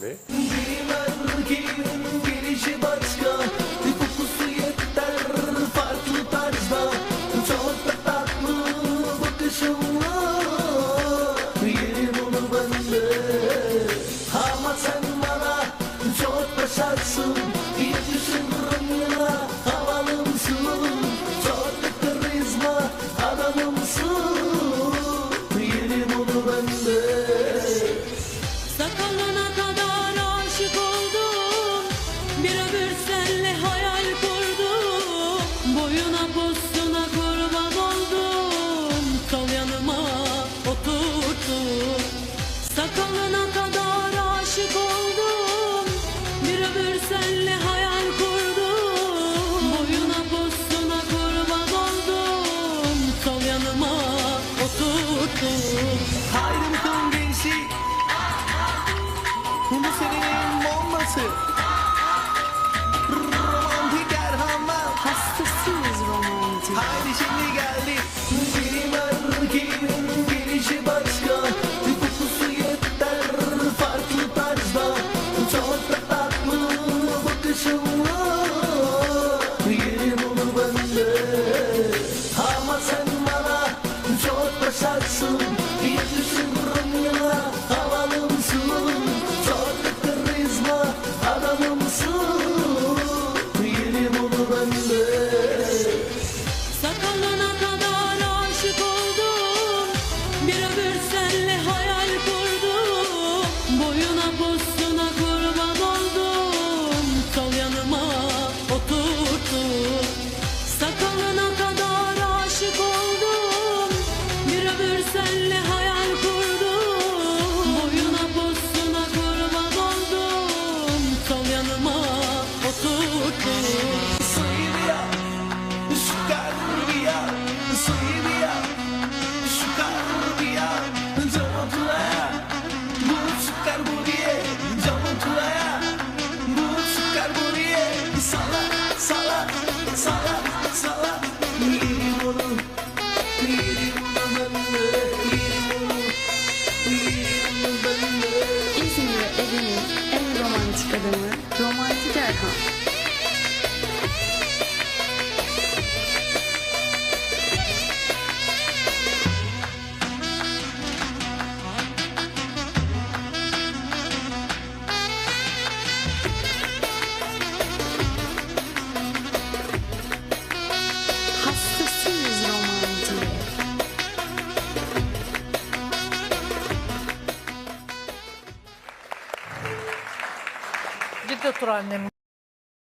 네. Bir senle hayal kurdum. Boyuna postuna kurban oldum. Sol yanıma oturdum Sakalına kadar aşık oldum. Bir senle hayal kurdum. Boyuna postuna kurban oldum. Sol yanıma oturdum Hayrım kıl Bu senin bombası. Ama sen bana çok başarsın. En romantik adamı Romantik Erkan. Дмитро